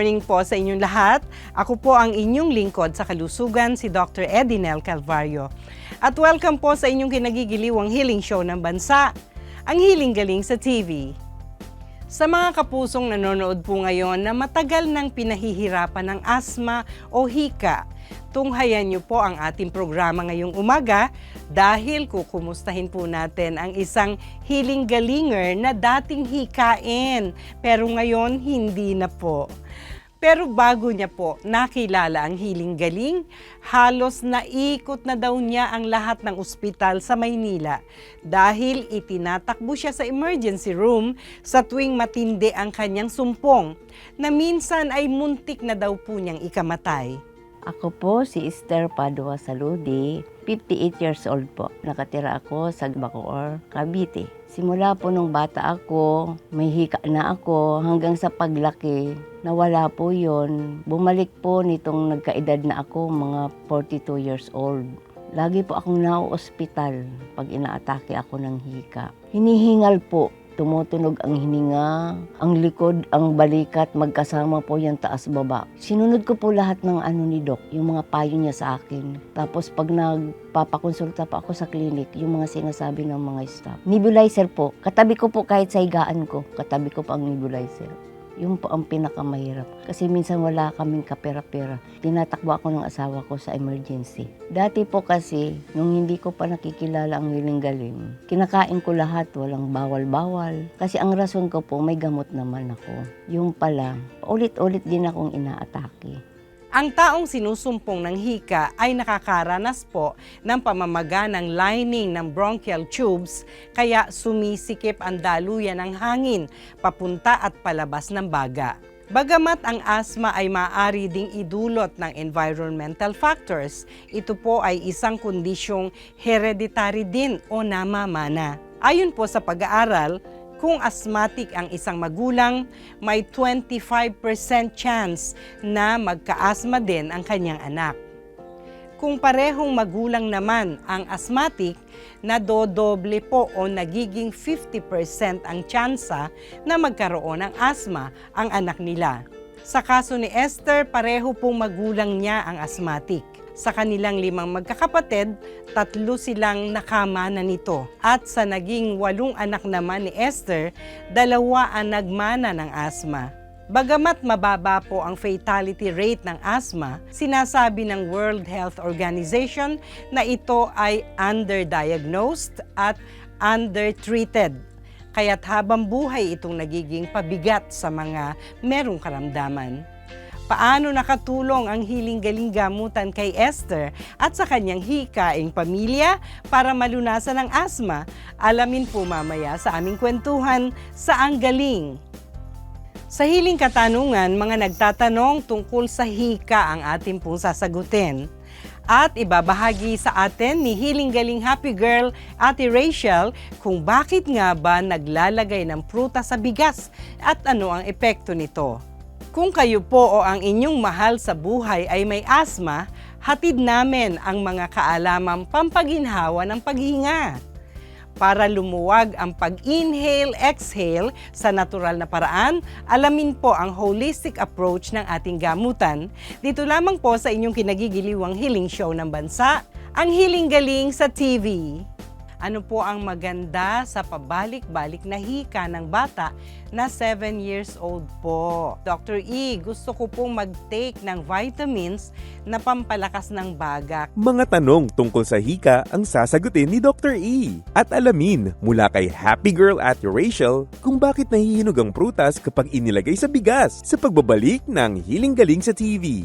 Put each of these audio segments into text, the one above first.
Morning po sa inyong lahat. Ako po ang inyong lingkod sa kalusugan, si Dr. Edinel Calvario. At welcome po sa inyong kinagigiliwang healing show ng bansa, ang Healing Galing sa TV. Sa mga kapusong nanonood po ngayon na matagal nang pinahihirapan ng asma o hika, tunghayan niyo po ang ating programa ngayong umaga dahil kukumustahin po natin ang isang healing galinger na dating hikain pero ngayon hindi na po. Pero bago niya po nakilala ang hiling galing, halos naikot na daw niya ang lahat ng ospital sa Maynila dahil itinatakbo siya sa emergency room sa tuwing matindi ang kanyang sumpong na minsan ay muntik na daw po niyang ikamatay. Ako po si Esther Padua Saludi, 58 years old po. Nakatira ako sa Bacoor, Cavite. Simula po nung bata ako, may hika na ako hanggang sa paglaki. Nawala po yon. Bumalik po nitong nagkaedad na ako, mga 42 years old. Lagi po akong nao-ospital pag inaatake ako ng hika. Hinihingal po tumutunog ang hininga, ang likod, ang balikat, magkasama po yung taas baba. Sinunod ko po lahat ng ano ni Doc, yung mga payo niya sa akin. Tapos pag nagpapakonsulta pa ako sa clinic, yung mga sinasabi ng mga staff. Nebulizer po, katabi ko po kahit sa higaan ko, katabi ko pa ang nebulizer. Yung po ang pinakamahirap. Kasi minsan wala kaming kapera-pera. Tinatakbo ako ng asawa ko sa emergency. Dati po kasi, nung hindi ko pa nakikilala ang galing-galing, kinakain ko lahat, walang bawal-bawal. Kasi ang rason ko po, may gamot naman ako. Yung pala, ulit-ulit din akong inaatake. Ang taong sinusumpong ng hika ay nakakaranas po ng pamamaga ng lining ng bronchial tubes kaya sumisikip ang daluyan ng hangin papunta at palabas ng baga. Bagamat ang asma ay maaari ding idulot ng environmental factors, ito po ay isang kondisyong hereditary din o namamana. Ayon po sa pag-aaral, kung asthmatic ang isang magulang, may 25% chance na magka-asthma din ang kanyang anak. Kung parehong magulang naman ang asthmatic, nadodoble po o nagiging 50% ang tsansa na magkaroon ng asthma ang anak nila. Sa kaso ni Esther, pareho pong magulang niya ang asthmatic. Sa kanilang limang magkakapatid, tatlo silang nakamana nito. At sa naging walong anak naman ni Esther, dalawa ang nagmana ng asma. Bagamat mababa po ang fatality rate ng asthma, sinasabi ng World Health Organization na ito ay underdiagnosed at undertreated. Kaya't habang buhay itong nagiging pabigat sa mga merong karamdaman. Paano nakatulong ang hiling galing gamutan kay Esther at sa kanyang hikaing pamilya para malunasan ang asma? Alamin po mamaya sa aming kwentuhan sa Ang Galing. Sa hiling katanungan, mga nagtatanong tungkol sa hika ang ating pong sasagutin. At ibabahagi sa atin ni Hiling Galing Happy Girl, Ate Rachel, kung bakit nga ba naglalagay ng pruta sa bigas at ano ang epekto nito. Kung kayo po o ang inyong mahal sa buhay ay may asma, hatid namin ang mga kaalamang pampaginhawa ng paghinga. Para lumuwag ang pag-inhale, exhale sa natural na paraan, alamin po ang holistic approach ng ating gamutan. Dito lamang po sa inyong kinagigiliwang healing show ng bansa, ang Healing Galing sa TV. Ano po ang maganda sa pabalik-balik na hika ng bata na 7 years old po? Dr. E, gusto ko pong mag-take ng vitamins na pampalakas ng baga. Mga tanong tungkol sa hika ang sasagutin ni Dr. E. At alamin mula kay Happy Girl at Rachel kung bakit nahihinog ang prutas kapag inilagay sa bigas sa pagbabalik ng Hiling Galing sa TV.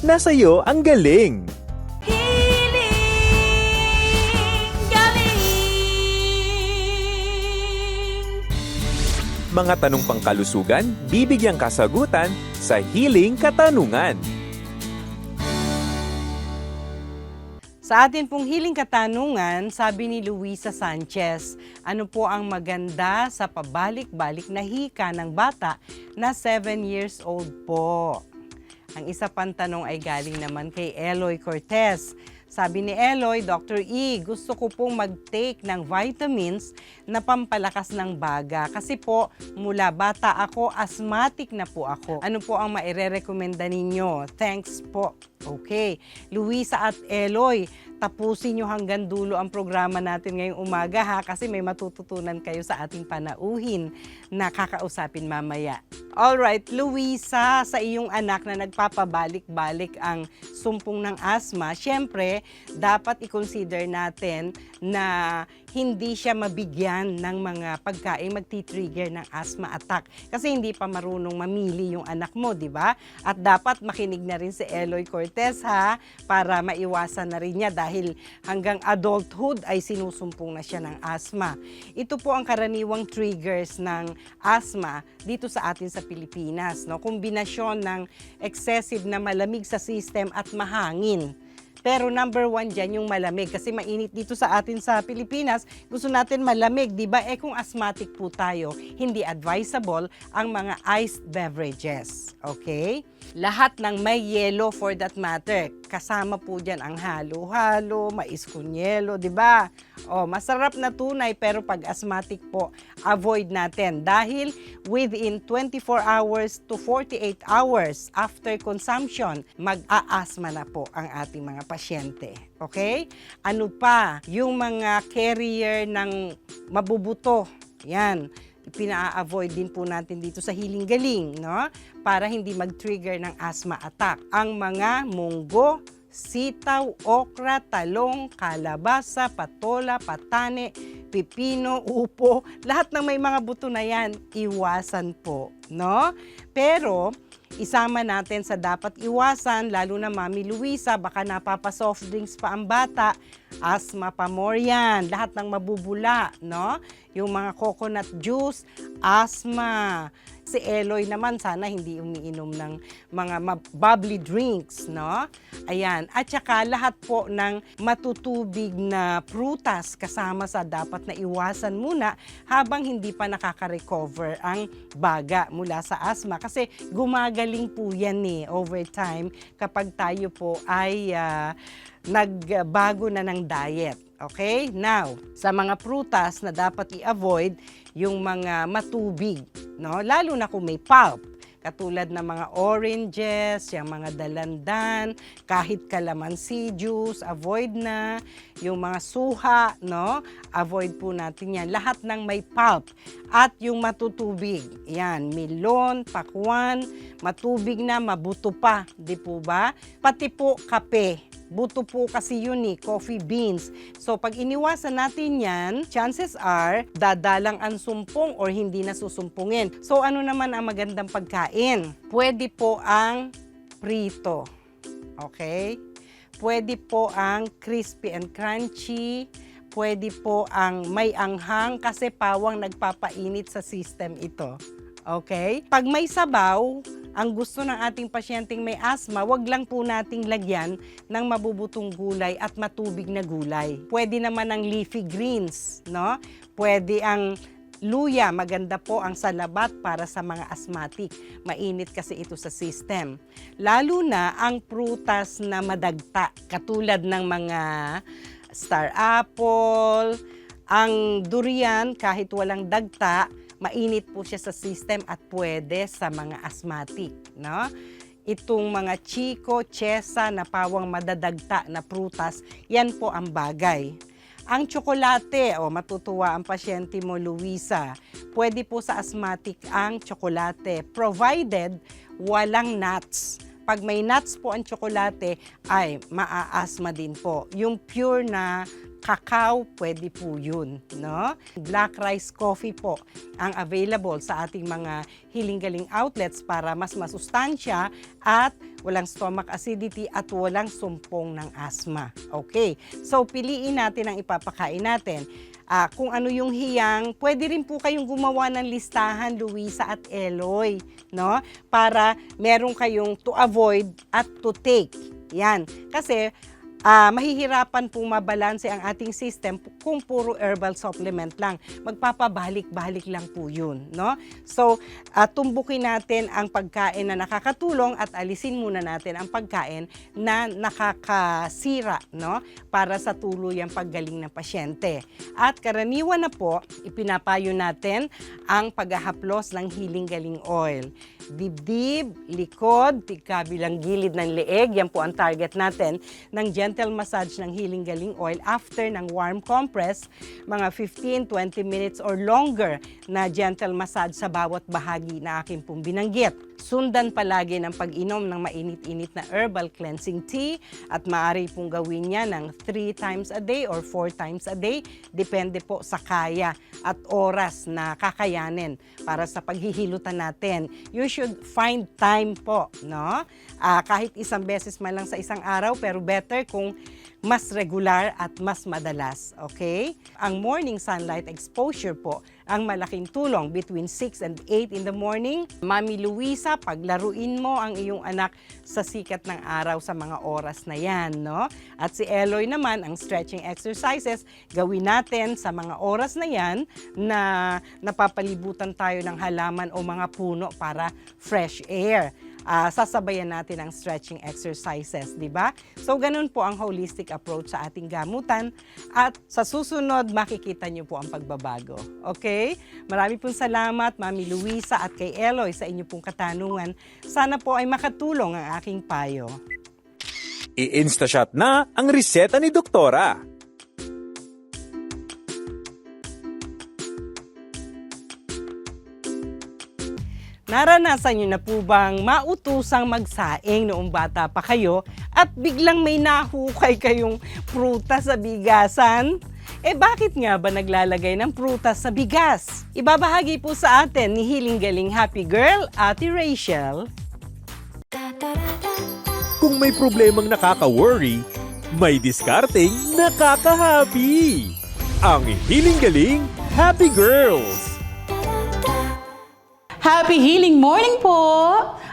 nasa iyo ang galing. Mga tanong pangkalusugan, bibigyang kasagutan sa Healing Katanungan. Sa atin pong hiling katanungan, sabi ni Luisa Sanchez, ano po ang maganda sa pabalik-balik na hika ng bata na 7 years old po? Ang isa pang tanong ay galing naman kay Eloy Cortez. Sabi ni Eloy, Dr. E, gusto ko pong mag-take ng vitamins na pampalakas ng baga. Kasi po, mula bata ako, asthmatic na po ako. Ano po ang maire-recommenda ninyo? Thanks po. Okay. Luisa at Eloy, tapusin nyo hanggang dulo ang programa natin ngayong umaga ha kasi may matututunan kayo sa ating panauhin na kakausapin mamaya. Alright, Luisa, sa iyong anak na nagpapabalik-balik ang sumpong ng asma, syempre, dapat i-consider natin na hindi siya mabigyan ng mga pagkain magti-trigger ng asthma attack. Kasi hindi pa marunong mamili yung anak mo, di ba? At dapat makinig na rin si Eloy Cortez ha, para maiwasan na rin niya dahil hanggang adulthood ay sinusumpong na siya ng asthma. Ito po ang karaniwang triggers ng asthma dito sa atin sa Pilipinas. No? Kombinasyon ng excessive na malamig sa system at mahangin. Pero number one dyan yung malamig kasi mainit dito sa atin sa Pilipinas. Gusto natin malamig, di ba? Eh kung asthmatic po tayo, hindi advisable ang mga iced beverages. Okay? Lahat ng may yelo for that matter. Kasama po dyan ang halo-halo, mais con yelo, di ba? O, masarap na tunay pero pag asthmatic po, avoid natin. Dahil within 24 hours to 48 hours after consumption, mag-aasma na po ang ating mga pasyente. Okay? Ano pa? Yung mga carrier ng mabubuto. Yan pina-avoid din po natin dito sa Healing Galing, no? Para hindi mag-trigger ng asthma attack. Ang mga munggo, sitaw, okra, talong, kalabasa, patola, patane, pipino, upo, lahat ng may mga buto na yan, iwasan po, no? Pero, isama natin sa dapat iwasan, lalo na Mami Luisa, baka napapa-soft drinks pa ang bata, asthma pa more yan, lahat ng mabubula, no? Yung mga coconut juice, asthma. Si Eloy naman, sana hindi umiinom ng mga bubbly drinks, no? Ayan. At saka lahat po ng matutubig na prutas kasama sa dapat na iwasan muna habang hindi pa nakaka-recover ang baga mula sa asthma. Kasi gumagaling po yan eh over time kapag tayo po ay ah, nagbago na ng diet. Okay? Now, sa mga prutas na dapat i-avoid, yung mga matubig, no? Lalo na kung may pulp. Katulad ng mga oranges, yung mga dalandan, kahit kalamansi juice, avoid na. Yung mga suha, no? Avoid po natin yan. Lahat ng may pulp. At yung matutubig. Yan, milon, pakwan, matubig na, mabuto pa. Di po ba? Pati po kape. Buto po kasi yun eh, coffee beans. So pag iniwasan natin yan, chances are dadalang ang sumpong or hindi na susumpungin. So ano naman ang magandang pagkain? Pwede po ang prito. Okay? Pwede po ang crispy and crunchy. Pwede po ang may anghang kasi pawang nagpapainit sa system ito. Okay? Pag may sabaw, ang gusto ng ating pasyenteng may asma, wag lang po nating lagyan ng mabubutong gulay at matubig na gulay. Pwede naman ang leafy greens, no? Pwede ang luya, maganda po ang salabat para sa mga asthmatic. Mainit kasi ito sa system. Lalo na ang prutas na madagta, katulad ng mga star apple, ang durian kahit walang dagta, mainit po siya sa system at pwede sa mga asthmatic, no? Itong mga chiko, chesa na pawang madadagta na prutas, yan po ang bagay. Ang tsokolate, o matutuwa ang pasyente mo, Luisa, pwede po sa asthmatic ang tsokolate, provided walang nuts. Pag may nuts po ang tsokolate, ay maa-asthma din po. Yung pure na cacao, pwede po yun. No? Black rice coffee po ang available sa ating mga hiling-galing outlets para mas masustansya at walang stomach acidity at walang sumpong ng asthma. Okay, so piliin natin ang ipapakain natin. Ah, kung ano yung hiyang, pwede rin po kayong gumawa ng listahan, Luisa at Eloy, no? Para meron kayong to avoid at to take. Yan. Kasi ah, mahihirapan pong mabalanse ang ating system kung puro herbal supplement lang. Magpapabalik-balik lang po yun. No? So, ah, tumbukin natin ang pagkain na nakakatulong at alisin muna natin ang pagkain na nakakasira no? para sa tuluyang paggaling ng pasyente. At karaniwan na po, ipinapayo natin ang paghahaplos ng healing-galing oil. Dibdib, likod, tigkabilang gilid ng leeg, yan po ang target natin ng gentle massage ng Healing Galing Oil after ng warm compress, mga 15-20 minutes or longer na gentle massage sa bawat bahagi na aking pong binanggit. Sundan palagi ng pag-inom ng mainit-init na herbal cleansing tea at maaari pong gawin niya ng 3 times a day or 4 times a day. Depende po sa kaya at oras na kakayanin para sa paghihilutan natin. You should find time po, no? Ah, kahit isang beses man lang sa isang araw, pero better kung mas regular at mas madalas, okay? Ang morning sunlight exposure po ang malaking tulong between 6 and 8 in the morning. Mami Luisa, paglaruin mo ang iyong anak sa sikat ng araw sa mga oras na yan, no? At si Eloy naman, ang stretching exercises, gawin natin sa mga oras na yan na napapalibutan tayo ng halaman o mga puno para fresh air ah, sasabayan natin ang stretching exercises, di ba? So, ganun po ang holistic approach sa ating gamutan at sa susunod, makikita niyo po ang pagbabago. Okay? Marami pong salamat, Mami Luisa at kay Eloy sa inyo pong katanungan. Sana po ay makatulong ang aking payo. I-instashot na ang reseta ni Doktora. Naranasan niyo na po bang mautusang magsaing noong bata pa kayo at biglang may nahukay kayong prutas sa bigasan? Eh bakit nga ba naglalagay ng prutas sa bigas? Ibabahagi po sa atin ni Hiling Galing Happy Girl, Ate Rachel. Kung may problemang nakaka-worry, may diskarteng nakaka-happy. Ang Hiling Galing Happy Girls! Happy Healing Morning po!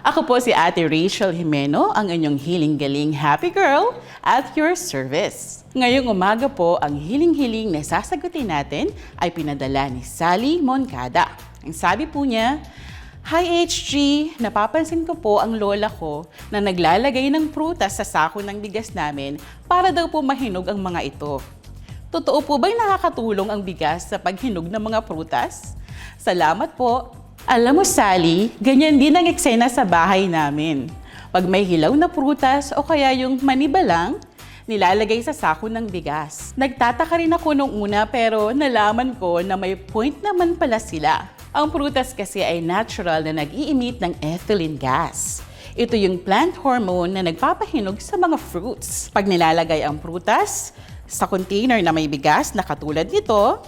Ako po si Ate Rachel Jimeno, ang inyong Healing Galing Happy Girl at your service. Ngayong umaga po, ang hiling-hiling na sasagutin natin ay pinadala ni Sally Moncada. Ang sabi po niya, Hi HG, napapansin ko po ang lola ko na naglalagay ng prutas sa sako ng bigas namin para daw po mahinog ang mga ito. Totoo po ba'y nakakatulong ang bigas sa paghinog ng mga prutas? Salamat po. Alam mo, Sally, ganyan din ang eksena sa bahay namin. Pag may hilaw na prutas o kaya yung maniba lang, nilalagay sa sako ng bigas. Nagtataka rin ako nung una pero nalaman ko na may point naman pala sila. Ang prutas kasi ay natural na nag-i-emit ng ethylene gas. Ito yung plant hormone na nagpapahinog sa mga fruits. Pag nilalagay ang prutas sa container na may bigas na katulad nito,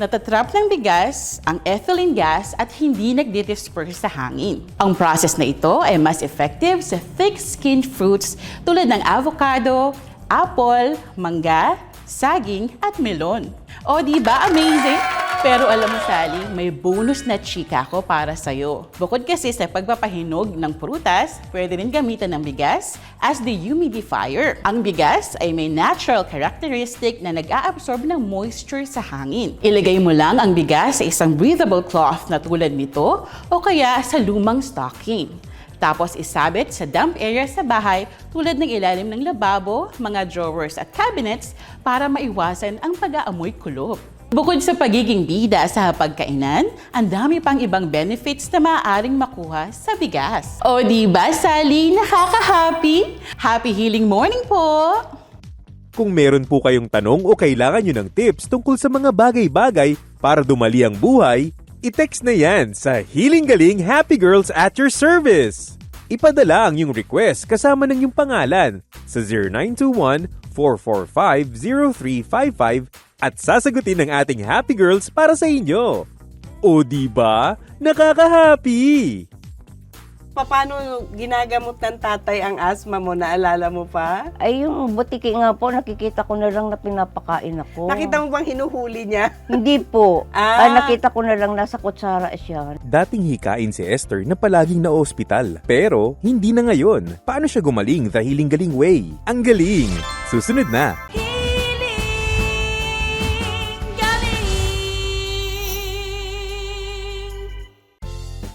Natatrap ng bigas ang ethylene gas at hindi nagdi-disperse sa hangin. Ang process na ito ay mas effective sa thick-skinned fruits tulad ng avocado, apple, mangga, saging at melon. O di ba amazing? Pero alam mo Sally, may bonus na chika ko para sa'yo. Bukod kasi sa pagpapahinog ng prutas, pwede rin gamitan ng bigas as the humidifier. Ang bigas ay may natural characteristic na nag-a-absorb ng moisture sa hangin. Ilagay mo lang ang bigas sa isang breathable cloth na tulad nito o kaya sa lumang stocking. Tapos isabit sa damp area sa bahay tulad ng ilalim ng lababo, mga drawers at cabinets para maiwasan ang pag-aamoy kulob. Bukod sa pagiging bida sa pagkainan, ang dami pang ibang benefits na maaaring makuha sa bigas. O di ba, Sally? Nakaka-happy? Happy healing morning po! Kung meron po kayong tanong o kailangan nyo ng tips tungkol sa mga bagay-bagay para dumali ang buhay, i-text na yan sa Healing Galing Happy Girls at your service. Ipadala ang yung request kasama ng yung pangalan sa 0921-445-0355 at sasagutin ng ating Happy Girls para sa inyo. O di ba? Nakaka-happy! Paano ginagamot ng tatay ang asma mo? Naalala mo pa? Ay, yung butiki nga po, nakikita ko na lang na pinapakain ako. Nakita mo bang hinuhuli niya? Hindi po. Ah. Ah, nakita ko na lang nasa kutsara siya. Dating hikain si Esther na palaging na-ospital. Pero hindi na ngayon. Paano siya gumaling the Healing Galing Way? Ang galing! Susunod na!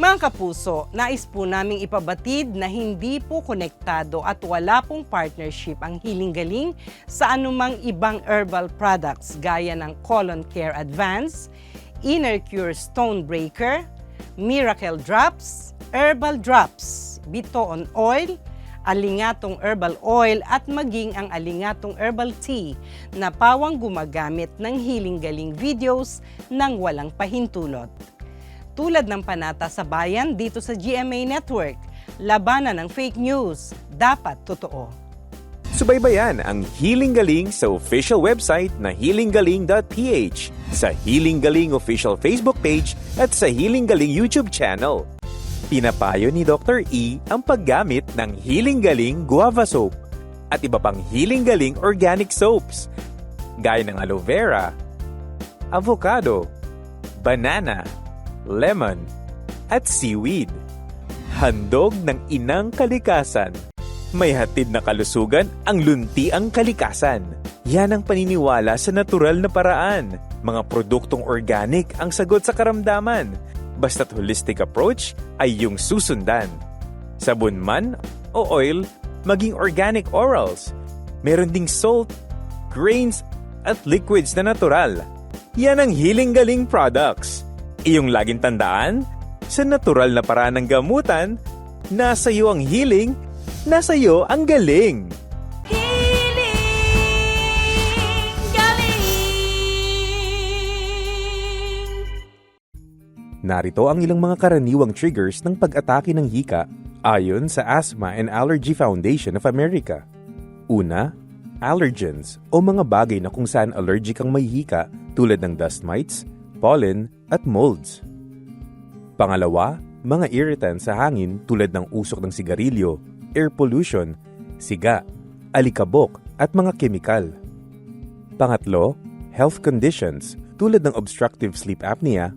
Mga kapuso, nais po naming ipabatid na hindi po konektado at wala pong partnership ang Healing Galing sa anumang ibang herbal products gaya ng Colon Care Advance, Inner Cure Stone Breaker, Miracle Drops, Herbal Drops, Bitoon Oil, alingatong herbal oil at maging ang alingatong herbal tea na pawang gumagamit ng Healing Galing videos ng walang pahintulot tulad ng panata sa bayan dito sa GMA Network. Labanan ng fake news, dapat totoo. Subaybayan ang Healing Galing sa official website na healinggaling.ph, sa Healing Galing official Facebook page at sa Healing Galing YouTube channel. Pinapayo ni Dr. E ang paggamit ng Healing Galing Guava Soap at iba pang Healing Galing Organic Soaps gaya ng aloe vera, avocado, banana, lemon, at seaweed. Handog ng inang kalikasan. May hatid na kalusugan ang luntiang kalikasan. Yan ang paniniwala sa natural na paraan. Mga produktong organic ang sagot sa karamdaman. Basta't holistic approach ay yung susundan. Sabon man o oil, maging organic orals. Meron ding salt, grains, at liquids na natural. Yan ang Healing Galing products. Iyong laging tandaan, sa natural na paraan ng gamutan, nasa iyo ang healing, nasa iyo ang galing. Narito ang ilang mga karaniwang triggers ng pag-atake ng hika ayon sa Asthma and Allergy Foundation of America. Una, allergens o mga bagay na kung saan allergic ang may hika tulad ng dust mites, pollen, at molds. Pangalawa, mga irritants sa hangin tulad ng usok ng sigarilyo, air pollution, siga, alikabok, at mga kemikal. Pangatlo, health conditions tulad ng obstructive sleep apnea,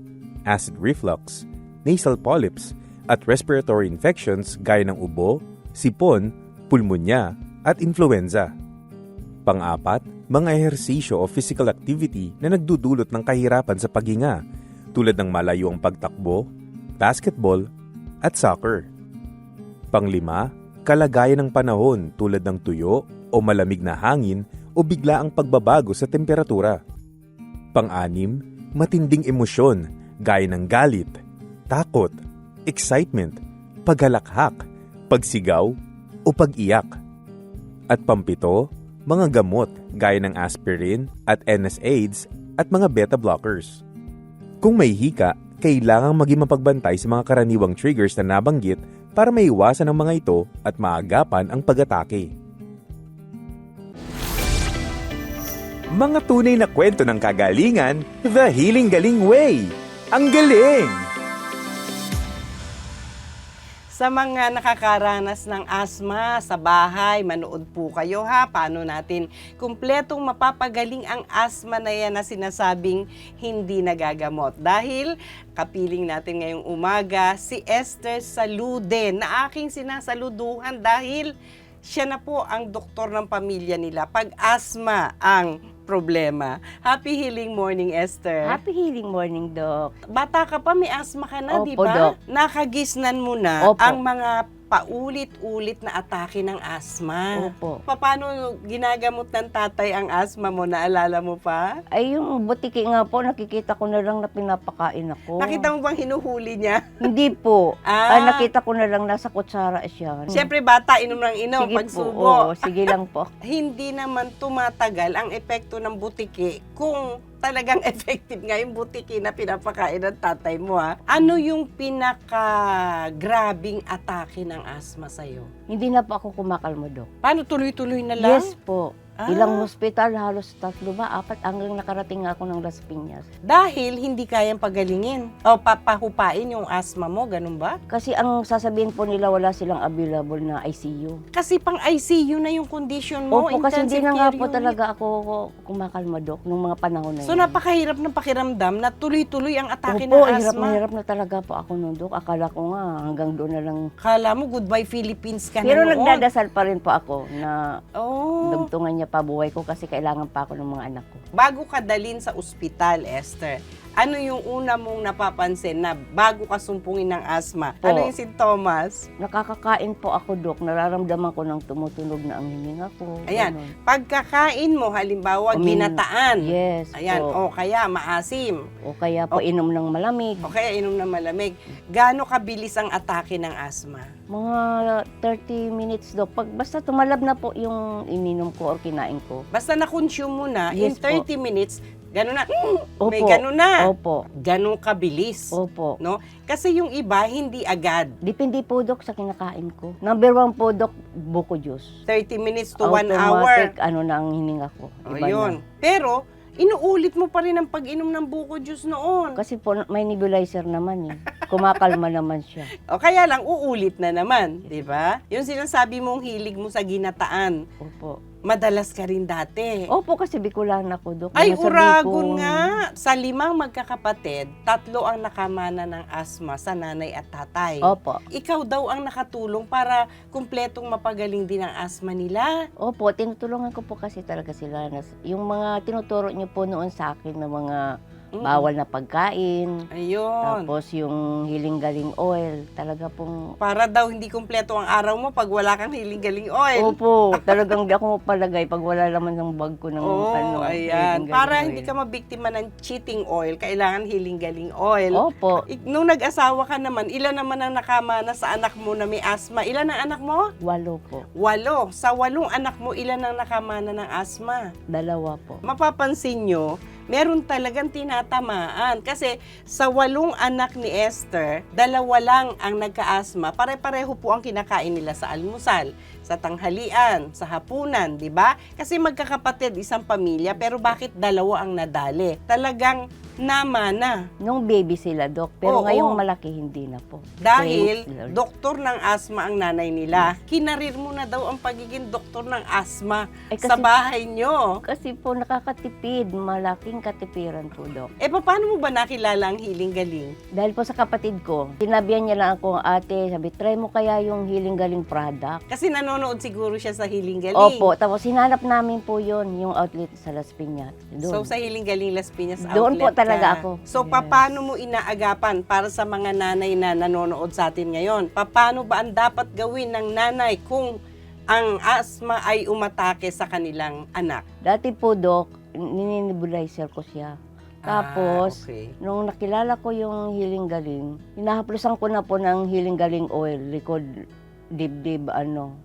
acid reflux, nasal polyps, at respiratory infections gaya ng ubo, sipon, pulmonya, at influenza. Pang-apat, mga ehersisyo o physical activity na nagdudulot ng kahirapan sa paghinga tulad ng malayuang pagtakbo, basketball, at soccer. Panglima, kalagayan ng panahon tulad ng tuyo o malamig na hangin o bigla ang pagbabago sa temperatura. Pang-anim, matinding emosyon gaya ng galit, takot, excitement, paghalakhak, pagsigaw, o pag-iyak. At pampito, mga gamot gaya ng aspirin at NSAIDs at mga beta blockers. Kung may hika, kailangang maging mapagbantay sa mga karaniwang triggers na nabanggit para maiwasan ang mga ito at maagapan ang pag-atake. Mga tunay na kwento ng kagalingan, The Healing Galing Way. Ang galing! Sa mga nakakaranas ng asma sa bahay, manood po kayo ha. Paano natin kumpletong mapapagaling ang asma na yan na sinasabing hindi nagagamot. Dahil kapiling natin ngayong umaga si Esther Salude na aking sinasaluduhan dahil siya na po ang doktor ng pamilya nila. Pag asma ang problema. Happy healing morning, Esther. Happy healing morning, Doc. Bata ka pa, may asthma ka na, Opo, di ba? Doc. Nakagisnan mo na Opo. ang mga paulit-ulit na atake ng asthma. Opo. Paano ginagamot ng tatay ang asthma mo? Naalala mo pa? Ay, yung butiki nga po, nakikita ko na lang na pinapakain ako. Nakita mo bang hinuhuli niya? Hindi po. Ah. Ah, nakita ko na lang nasa kutsara siya. Siyempre, bata, inom ng inom, sige po. pagsubo. Oo, sige lang po. Hindi naman tumatagal ang epekto ng butiki kung talagang effective nga yung butiki na pinapakain ng tatay mo ha. Ano yung pinaka-grabing atake ng asthma sa'yo? Hindi na po ako kumakalmo, Doc. Paano tuloy-tuloy na lang? Yes po. Ah. Ilang hospital, halos tatlo ba, apat, hanggang nakarating nga ako ng Las Piñas. Dahil hindi kayang pagalingin o papahupain yung asthma mo, ganun ba? Kasi ang sasabihin po nila, wala silang available na ICU. Kasi pang ICU na yung condition mo. Opo, kasi intensive hindi na nga care po unit. talaga ako kumakalma, Doc, nung mga panahon na So yun. napakahirap ng pakiramdam na tuloy-tuloy ang atake ng Opo, hirap asthma. na hirap na talaga po ako nun, Doc. Akala ko nga, hanggang doon na lang. Kala mo goodbye Philippines ka Pero na noon. nagdadasal pa rin po ako na Oh. dugtungan niya pa buhay ko kasi kailangan pa ako ng mga anak ko. Bago ka dalin sa ospital, Esther, ano yung una mong napapansin na bago ka sumpungin ng asthma? Po. Ano yung sintomas? Nakakakain po ako, Dok. Nararamdaman ko ng tumutunog na ang hininga ko. Ayan. Ganun. Pagkakain mo, halimbawa, Umin- ginataan. Yes Ayan, po. o kaya maasim. O kaya po O- inom ng malamig. O kaya inom ng malamig. Gaano kabilis ang atake ng asthma? Mga 30 minutes, Dok. Pag basta tumalab na po yung ininom ko or kinain ko. Basta na-consume mo na, in Yes po. 30 minutes, gano'n na, Opo. may gano'n na. Opo. Gano'n kabilis. Opo. No? Kasi yung iba, hindi agad. Depende po, Dok, sa kinakain ko. Number one po, Dok, buko juice. 30 minutes to 1 hour. Automatic, ano na ang hininga ko. O Iba yun. na. Pero, inuulit mo pa rin ang pag-inom ng buko juice noon. Kasi po, may nebulizer naman eh. Kumakalma naman siya. O kaya lang, uulit na naman. di ba? Yung sinasabi mong hilig mo sa ginataan, Opo. Madalas ka rin dati. Opo, kasi Bicolan ako, Dok. Ay, Nasa uragon Bicol. nga. Sa limang magkakapatid, tatlo ang nakamana ng asma sa nanay at tatay. Opo. Ikaw daw ang nakatulong para kumpletong mapagaling din ang asma nila. Opo, tinutulungan ko po kasi talaga sila. Na, yung mga tinuturo niyo po noon sa akin na mga. Bawal na pagkain. Ayun. Tapos yung hiling-galing oil. Talaga pong... Para daw hindi kumpleto ang araw mo pag wala kang hiling-galing oil. Opo, talagang di ako mapalagay pag wala naman ng bag ko ng Oo, ano, ayan. hiling-galing Para oil. hindi ka mabiktima ng cheating oil, kailangan hiling-galing oil. Opo, Ik- Nung nag-asawa ka naman, ilan naman ang nakamana sa anak mo na may asma? Ilan ang anak mo? walo po. Walo. Sa walong anak mo, ilan ang nakamana ng asma? Dalawa po. Mapapansin nyo, meron talagang tinatamaan. Kasi sa walong anak ni Esther, dalawa lang ang nagka-asma. Pare-pareho po ang kinakain nila sa almusal, sa tanghalian, sa hapunan, di ba? Kasi magkakapatid, isang pamilya, pero bakit dalawa ang nadali? Talagang namana. Nung baby sila, Dok. Pero Oo. ngayong malaki, hindi na po. Dahil Lord. doktor ng asma ang nanay nila. Kinarir mo na daw ang pagiging doktor ng asma Ay, sa kasi- bahay nyo. Kasi po nakakatipid, malaking katipiran po, Dok. Eh, paano mo ba nakilala ang hiling galing? Dahil po sa kapatid ko, sinabihan niya lang ako, ate, sabi, try mo kaya yung Healing Galing product. Kasi nanonood siguro siya sa Hiling Galing. Opo, tapos hinanap namin po yon yung outlet sa Las Piñas. So Doon. sa Hiling Galing Las Piñas Doon po outlet talaga ako. So Yes. paano mo inaagapan para sa mga nanay na nanonood sa atin ngayon? Paano ba ang dapat gawin ng nanay kung ang asma ay umatake sa kanilang anak? Dati po, Dok, nininebulizer ko siya. Tapos, Ah, okay. nung nakilala ko yung Healing Galing, hinahaplusan ko na po ng Healing Galing oil, likod, dibdib, ano,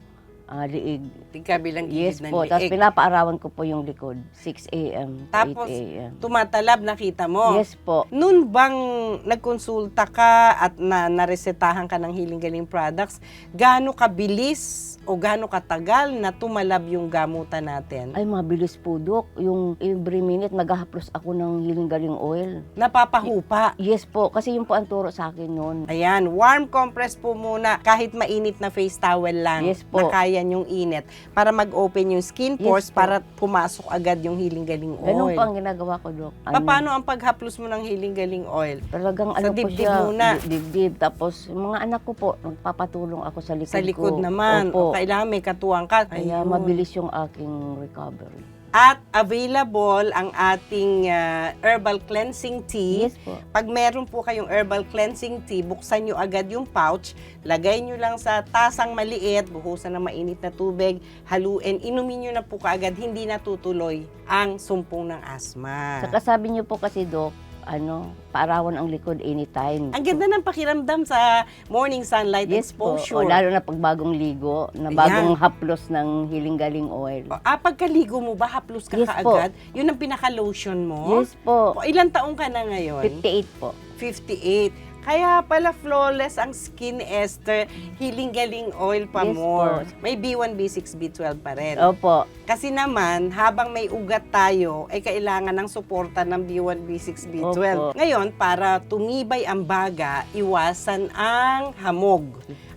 ah, liig. Tingkabilang gilid Yes ng po, tapos liig. pinapaarawan ko po yung likod, 6 a.m. to Tapos, 8 a.m. Tumatalab, nakita mo. Yes po. Noon bang nagkonsulta ka at na naresetahan ka ng Healing Galing products, gaano kabilis o gaano katagal na tumalab yung gamutan natin? Ay, mabilis po, Dok. Yung every minute, naghahaplos ako ng Healing Galing oil. Napapahupa. Yes po, kasi yun po ang turo sa akin noon. Ayan, warm compress po muna kahit mainit na face towel lang Yes po. na kaya yung init para mag-open yung skin Yes pores po. para pumasok agad yung Healing Galing Ganun oil. po ang ginagawa ko, Dok. Pa- Paano ang paghaplos mo ng Healing Galing oil? Talagang Sa ano po dibdib siya, muna. di- dibdib. Tapos, yung mga anak ko po, nagpapatulong ako sa likod Sa likod ko. naman. Opo. O kailangan may katuwang ka. Kaya Ayun. mabilis yung aking recovery. At available ang ating ah, herbal cleansing tea. Yes po. Pag meron po kayong herbal cleansing tea, buksan nyo agad yung pouch, lagay nyo lang sa tasang maliit, buhusan ng mainit na tubig, haluin, inumin nyo na po kaagad, hindi natutuloy ang sumpong ng asma. Saka sabi niyo po kasi, Dok, ano, paarawan ang likod anytime. Ang ganda ng pakiramdam sa morning sunlight Yes po. exposure. O, lalo na pag bagong ligo, na Ayan. bagong haplos ng hiling-galing oil. Ah, pagkaligo mo ba, haplos ka Yes po. kaagad? Yun ang pinaka-lotion mo? Yes po. O, ilang taong ka na ngayon? 58 po. 58. Kaya pala flawless ang skin, Esther. Healing galing oil pa Yes more. po. May B1, B6, B12 pa rin. Opo. Kasi naman, habang may ugat tayo, ay kailangan ng suporta ng B1, B6, B12. Opo. Ngayon, para tumibay ang baga, iwasan ang hamog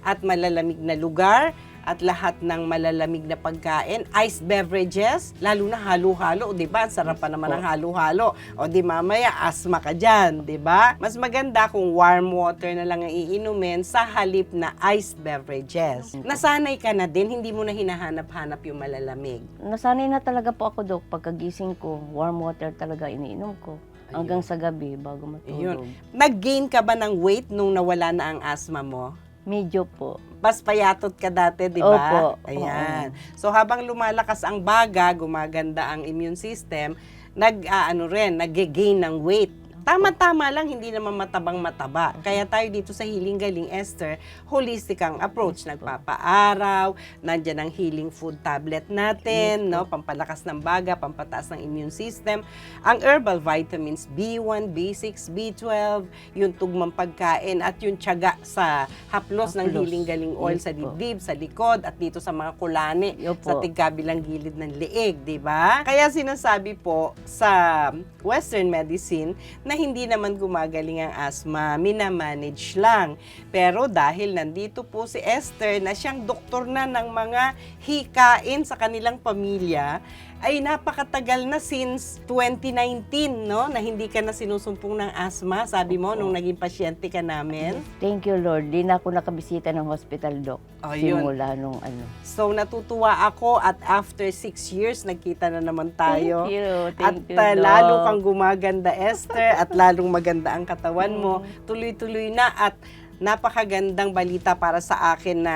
at malalamig na lugar at lahat ng malalamig na pagkain, iced beverages, lalo na halo-halo, 'di ba? Ang sarap pa naman ng halo-halo. O di mamaya asma ka diyan, 'di ba? Mas maganda kung warm water na lang ang iinumin sa halip na iced beverages. Nasanay ka na din, hindi mo na hinahanap-hanap yung malalamig. Nasanay na talaga po ako, Dok. Pagkagising ko, warm water talaga iniinom ko. Hanggang sa gabi, bago matulog. Nag-gain ka ba ng weight nung nawala na ang asthma mo? Medyo po. Mas payatot ka dati, di ba? Opo. Ayan. So habang lumalakas ang baga, gumaganda ang immune system, nag ah, ano rin, nag-gain ng weight. Tama-tama lang, hindi naman matabang mataba. Kaya tayo dito sa Healing Galing Esther, holistic ang approach. Nagpapaaraw, nandyan ang healing food tablet natin, no? pampalakas ng baga, pampataas ng immune system. Ang herbal vitamins B1, B6, B12, yung tugmang pagkain at yung tiyaga sa haplos, ng Haplos. Healing Galing Oil Yes sa dibdib, sa likod, at dito sa mga kulani, Opo. sa tigkabilang gilid ng liig, di ba? Kaya sinasabi po sa Western medicine na hindi naman gumagaling ang asthma, minamanage lang. Pero dahil nandito po si Esther na siyang doktor na ng mga hikain sa kanilang pamilya, ay napakatagal na since 2019, no? Na hindi ka na sinusumpong ng asthma, sabi mo, nung naging pasyente ka namin. Thank you, Lord. Di na ako nakabisita ng hospital, Dok. Oh, yun. Simula nung ano. So natutuwa ako at after six years, nagkita na naman tayo. Thank you. At Thank you, uh, Doc. lalo kang gumaganda, Esther, at lalong maganda ang katawan mo. Mm. Tuloy-tuloy na at napakagandang balita para sa akin na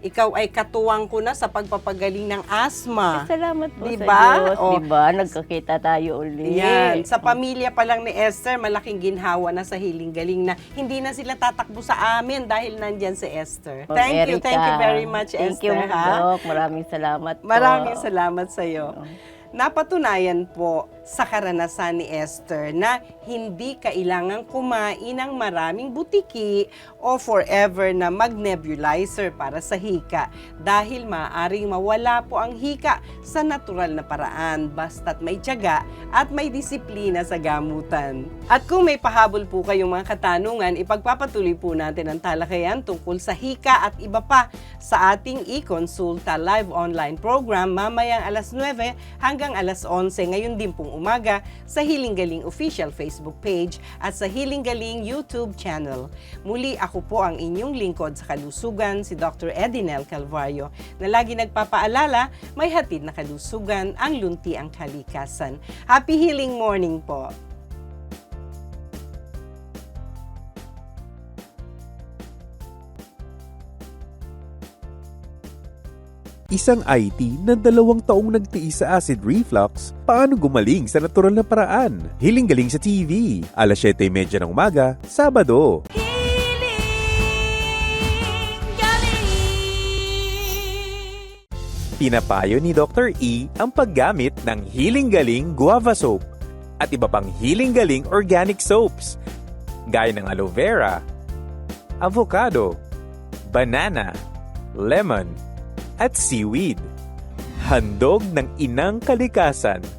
ikaw ay katuwang ko na sa pagpapagaling ng asthma. Salamat po Di sa? Diyos. Oh. Di ba? Nagkakita tayo ulit. Yan. Sa pamilya pa lang ni Esther, malaking ginhawa na sa hiling-galing na hindi na sila tatakbo sa amin dahil nandyan si Esther. Ma'am Thank you, Erica. thank you very much, Thank Esther. you, ha? Doc. Maraming salamat po. Maraming salamat sa iyo. Napatunayan po sa karanasan ni Esther na hindi kailangang kumain ng maraming butiki o forever na mag-nebulizer para sa hika dahil maaaring mawala po ang hika sa natural na paraan basta't may tiyaga at may disiplina sa gamutan. At kung may pahabol po kayong mga katanungan, ipagpapatuloy po natin ang talakayan tungkol sa hika at iba pa sa ating e-consulta live online program mamayang alas 9 hanggang alas 11 ngayon din pong umaga sa Hiling Galing official Facebook page at sa Hiling Galing YouTube channel. Muli ako po ang inyong lingkod sa kalusugan, si Dr. Edinel Calvario, na lagi nagpapaalala, may hatid na kalusugan ang lunti ang kalikasan. Happy healing morning po! Isang IT na dalawang taong nagtiis sa acid reflux, paano gumaling sa natural na paraan? Hiling galing sa TV, alas 7.30 ng umaga, Sabado. Pinapayo ni Dr. E ang paggamit ng Healing Galing Guava Soap at iba pang Healing Galing Organic Soaps gaya ng aloe vera, avocado, banana, lemon, at seaweed. Handog ng inang kalikasan